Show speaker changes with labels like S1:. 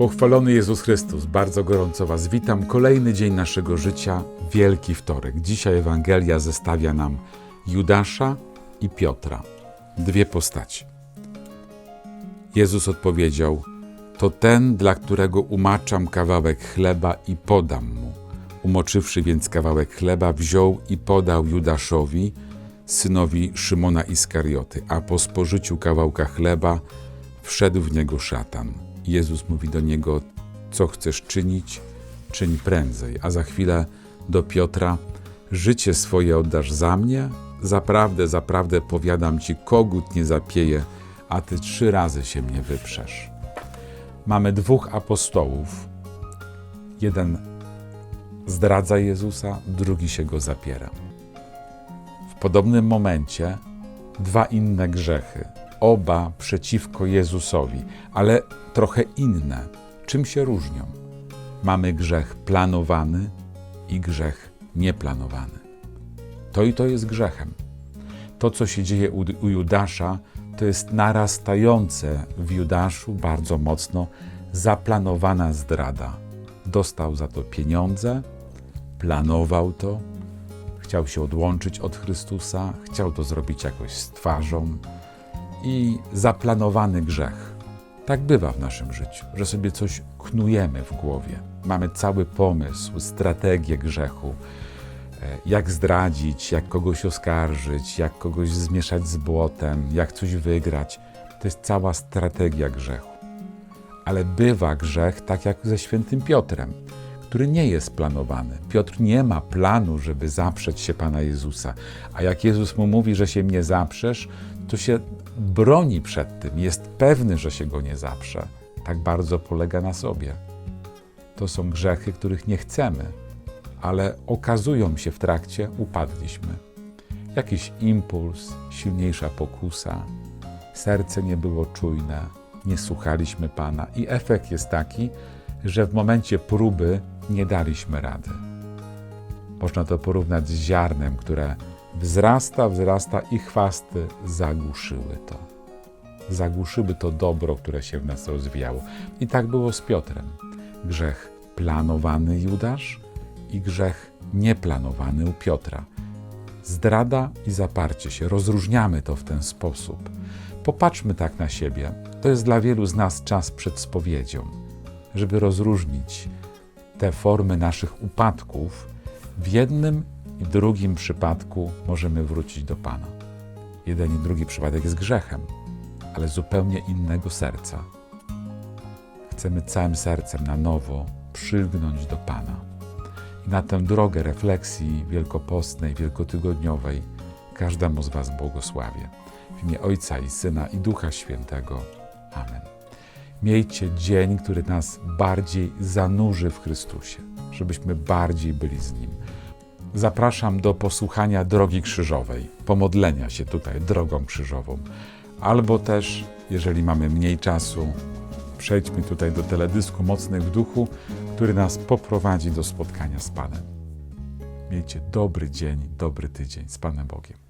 S1: Pochwalony Jezus Chrystus, bardzo gorąco Was witam. Kolejny dzień naszego życia, Wielki Wtorek. Dzisiaj Ewangelia zestawia nam Judasza i Piotra, dwie postaci. Jezus odpowiedział: To ten, dla którego umaczam kawałek chleba i podam mu. Umoczywszy więc kawałek chleba, wziął i podał Judaszowi, synowi Szymona Iskarioty, a po spożyciu kawałka chleba wszedł w niego szatan. Jezus mówi do niego: Co chcesz czynić, czyń prędzej. A za chwilę do Piotra: Życie swoje oddasz za mnie? Zaprawdę, zaprawdę powiadam ci, kogut nie zapieje, a ty trzy razy się mnie wyprzesz. Mamy dwóch apostołów. Jeden zdradza Jezusa, drugi się go zapiera. W podobnym momencie dwa inne grzechy, oba przeciwko Jezusowi, ale trochę inne. Czym się różnią? Mamy grzech planowany i grzech nieplanowany. To i to jest grzechem. To, co się dzieje u, u Judasza, to jest narastające w Judaszu bardzo mocno zaplanowana zdrada. Dostał za to pieniądze, planował to, chciał się odłączyć od Chrystusa, chciał to zrobić jakoś z twarzą i zaplanowany grzech. Tak bywa w naszym życiu, że sobie coś knujemy w głowie. Mamy cały pomysł, strategię grzechu, e, jak zdradzić, jak kogoś oskarżyć, jak kogoś zmieszać z błotem, jak coś wygrać. To jest cała strategia grzechu. Ale bywa grzech tak jak ze świętym Piotrem, który nie jest planowany. Piotr nie ma planu, żeby zaprzeć się Pana Jezusa. A jak Jezus mu mówi, że się mnie zaprzesz, to się broni przed tym, jest pewny, że się go nie zaprze. Tak bardzo polega na sobie. To są grzechy, których nie chcemy, ale okazują się w trakcie, upadliśmy. Jakiś impuls, silniejsza pokusa, serce nie było czujne, nie słuchaliśmy Pana i efekt jest taki, że w momencie próby nie daliśmy rady. Można to porównać z ziarnem, które wzrasta, wzrasta i chwasty zagłuszyły to. Zagłuszyły to dobro, które się w nas rozwijało. I tak było z Piotrem. Grzech planowany Judasz i grzech nieplanowany u Piotra. Zdrada i zaparcie się. Rozróżniamy to w ten sposób. Popatrzmy tak na siebie. To jest dla wielu z nas czas przed spowiedzią, żeby rozróżnić te formy naszych upadków. W jednym i drugim przypadku możemy wrócić do Pana. Jeden i drugi przypadek jest grzechem, ale zupełnie innego serca. Chcemy całym sercem na nowo przylgnąć do Pana. I na tę drogę refleksji wielkopostnej, wielkotygodniowej każdemu z Was błogosławię. W imię Ojca i Syna i Ducha Świętego. Amen. Miejcie dzień, który nas bardziej zanurzy w Chrystusie, żebyśmy bardziej byli z Nim. Zapraszam do posłuchania drogi krzyżowej, pomodlenia się tutaj drogą krzyżową. Albo też, jeżeli mamy mniej czasu, przejdźmy tutaj do teledysku Mocnych w Duchu, który nas poprowadzi do spotkania z Panem. Miejcie dobry dzień, dobry tydzień z Panem Bogiem.